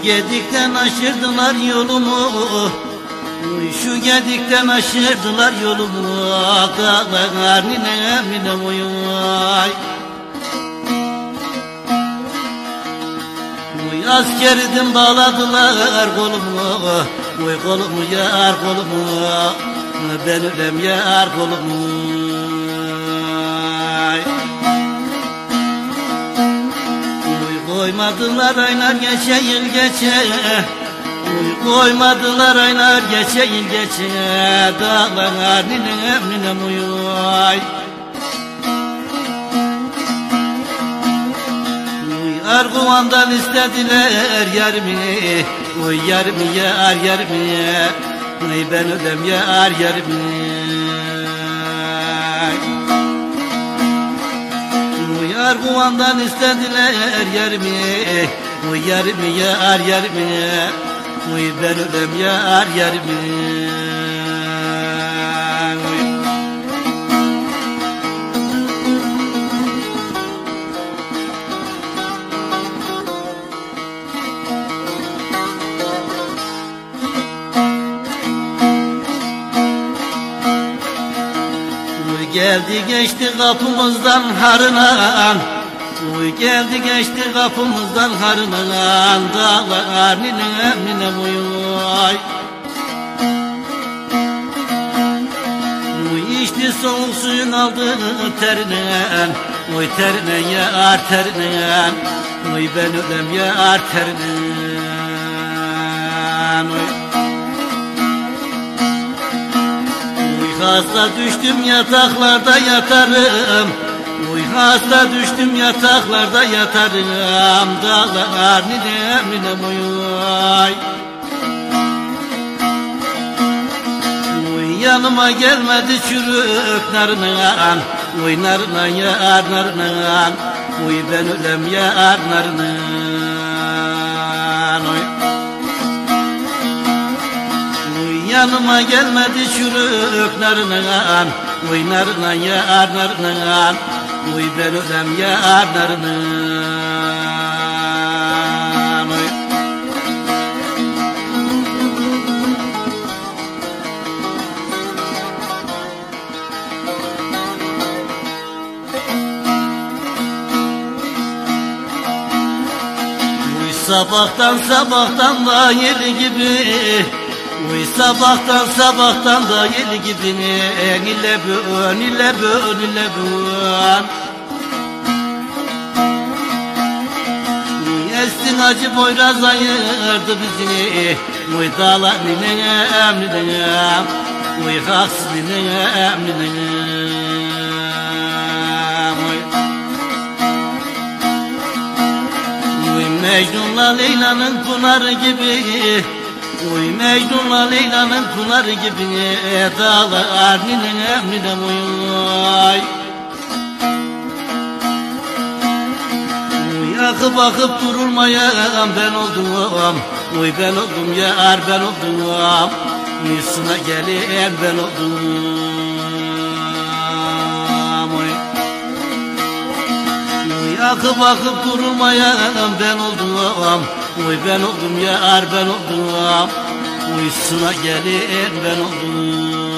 Şu gedikten aşırdılar yolumu. Şu gedikten aşırdılar yolumu. Dağlar nine mine uyuy Uy askerdim bağladılar kolumu. Uy kolumu yar kolumu. Ben ölem yar kolumu koymadılar aylar geçe yıl geçe koymadılar aylar geçe yıl geçe Dağlar ninem ninem uyuy Uy Arguvan'dan istediler yarimi Uy yarimi yar yarimi Uy ben ödem yar yarimi Uyar kuvandan istediler yerimi Uy yerimi yar yerimi Uy ben ölem yar yerimi Uy. Geldi geçti kapımızdan harınan. Uy geldi geçti kapımızdan harınan. Dağlar ninem ninem uyuy Uy içti soğuk suyun aldı terinen Uy terinen yar terinen Uy ben ölem yar terinen Uy hasta düştüm yataklarda yatarım. Uy hasta düştüm yataklarda yatarım. Dağlar ninem ninem uyuy Uy yanıma gelmedi çürük narınan Uy narınan yar narınan Uy ben ölem yar narınan yanıma gelmedi çürük narınan Uy narınan yar narınan Uy ben ölem yar Uy. Sabahtan sabahtan da yeri gibi Uy sabahtan sabahtan da yeri gibi Nile bön, nile bön, nile bön estin acı boyraz ayırdı bizi Uy dağlar ninem, ninem Uy haksız ninem, ninem Uy. Uy Mecnun'la Leyla'nın pınarı gibi Uy Mecnun'la Leyla'nın pınarı gibi Dağlar ninem uyuy Uy akıp akıp durulmayan ben oldum Uy ben oldum yar ben oldum. Üstüne gelen ben oldum. Uy akıp akıp durulmayan ben oldum Uy ben oldum yar ben oldum Uy sıra gelin ben oldum